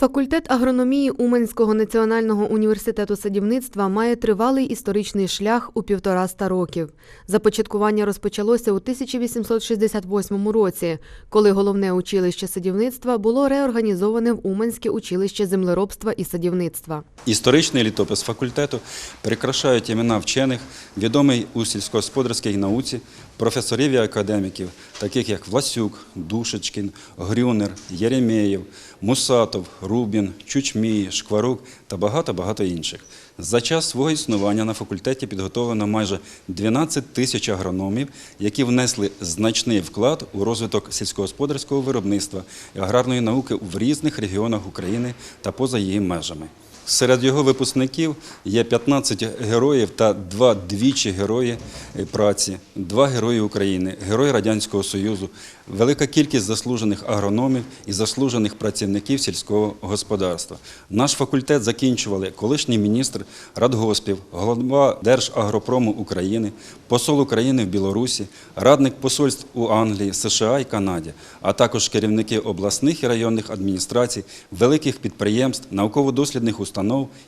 Факультет агрономії Уманського національного університету садівництва має тривалий історичний шлях у півтораста років. Започаткування розпочалося у 1868 році, коли головне училище садівництва було реорганізоване в Уманське училище землеробства і садівництва. Історичний літопис факультету прикрашають імена вчених, відомих у сільськогосподарській науці, професорів і академіків, таких як Власюк, Душечкін, Грюнер, Єремєєв, Мусатов, Рубін, Чучмій, Шкварук та багато-багато інших. За час свого існування на факультеті підготовлено майже 12 тисяч агрономів, які внесли значний вклад у розвиток сільськогосподарського виробництва і аграрної науки в різних регіонах України та поза її межами. Серед його випускників є 15 героїв та два двічі герої е, праці, два герої України, герой Радянського Союзу, велика кількість заслужених агрономів і заслужених працівників сільського господарства. Наш факультет закінчували колишній міністр радгоспів, голова Держагропрому України, посол України в Білорусі, радник посольств у Англії, США і Канаді, а також керівники обласних і районних адміністрацій, великих підприємств, науково-дослідних установ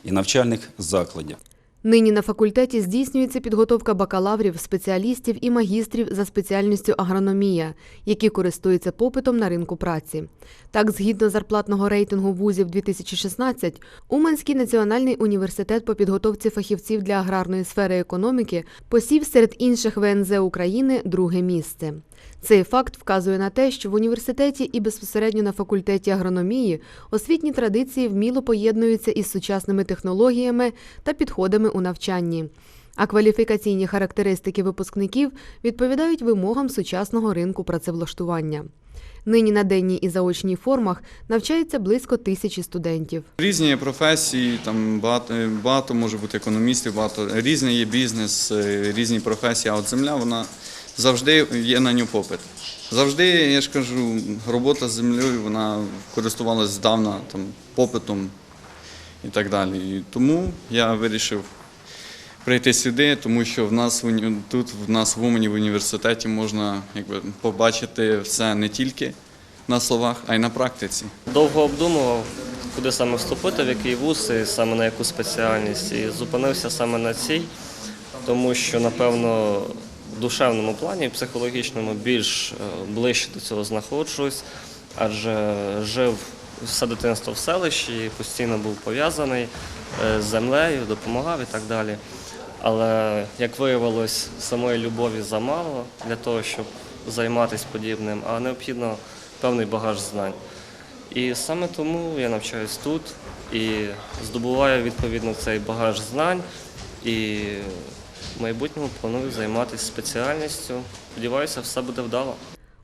і навчальних закладів. Нині на факультеті здійснюється підготовка бакалаврів, спеціалістів і магістрів за спеціальністю агрономія, які користуються попитом на ринку праці. Так, згідно зарплатного рейтингу вузів 2016, Уманський національний університет по підготовці фахівців для аграрної сфери економіки посів серед інших ВНЗ України друге місце. Цей факт вказує на те, що в університеті і безпосередньо на факультеті агрономії освітні традиції вміло поєднуються із сучасними технологіями та підходами у навчанні. А кваліфікаційні характеристики випускників відповідають вимогам сучасного ринку працевлаштування. Нині на денній і заочній формах навчається близько тисячі студентів. Різні професії, там багато, багато може бути економістів, багато різний є бізнес, е, різні професії. А от земля вона завжди є на нього попит. Завжди, я ж кажу, робота з землею вона користувалася здавна там, попитом і так далі. І тому я вирішив прийти сюди, тому що в нас тут в нас в Умані в університеті можна якби, побачити все не тільки на словах, а й на практиці. Довго обдумував, куди саме вступити, в який вуз і саме на яку спеціальність. І зупинився саме на цій, тому що, напевно, душевному плані, психологічному більш е, ближче до цього знаходжусь, адже жив все дитинство в селищі, постійно був пов'язаний е, з землею, допомагав і так далі. Але, як виявилось, самої любові замало для того, щоб займатися подібним, а необхідно певний багаж знань. І саме тому я навчаюсь тут і здобуваю відповідно цей багаж знань. І в майбутньому планую займатися спеціальністю. Сподіваюся, все буде вдало.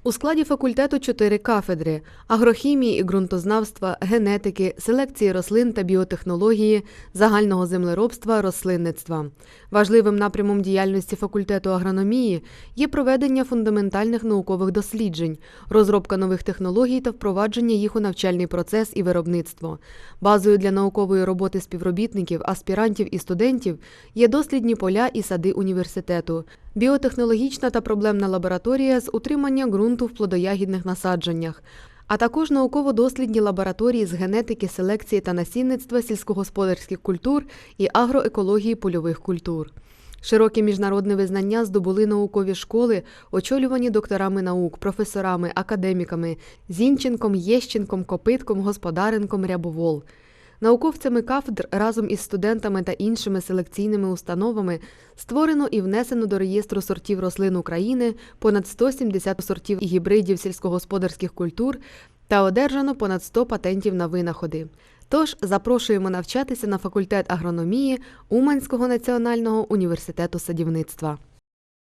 У складі факультету чотири кафедри: агрохімії і ґрунтознавства, генетики, селекції рослин та біотехнології, загального землеробства, рослинництва. Важливим напрямом діяльності факультету агрономії є проведення фундаментальних наукових досліджень, розробка нових технологій та впровадження їх у навчальний процес і виробництво. Базою для наукової роботи співробітників, аспірантів і студентів є дослідні поля і сади університету, біотехнологічна та проблемна лабораторія з утримання ґрунту в плодоягідних насадженнях, а також науково-дослідні лабораторії з генетики, селекції та насінництва сільськогосподарських культур і агроекології польових культур. Широке міжнародне визнання здобули наукові школи, очолювані докторами наук, професорами, академіками Зінченком, Єщенком, Копитком, Господаренком, Рябовол. Науковцями кафедр разом із студентами та іншими селекційними установами створено і внесено до реєстру сортів рослин України понад 170 сортів гібридів сільськогосподарських культур та одержано понад 100 патентів на винаходи. Тож запрошуємо навчатися на факультет агрономії Уманського національного університету садівництва.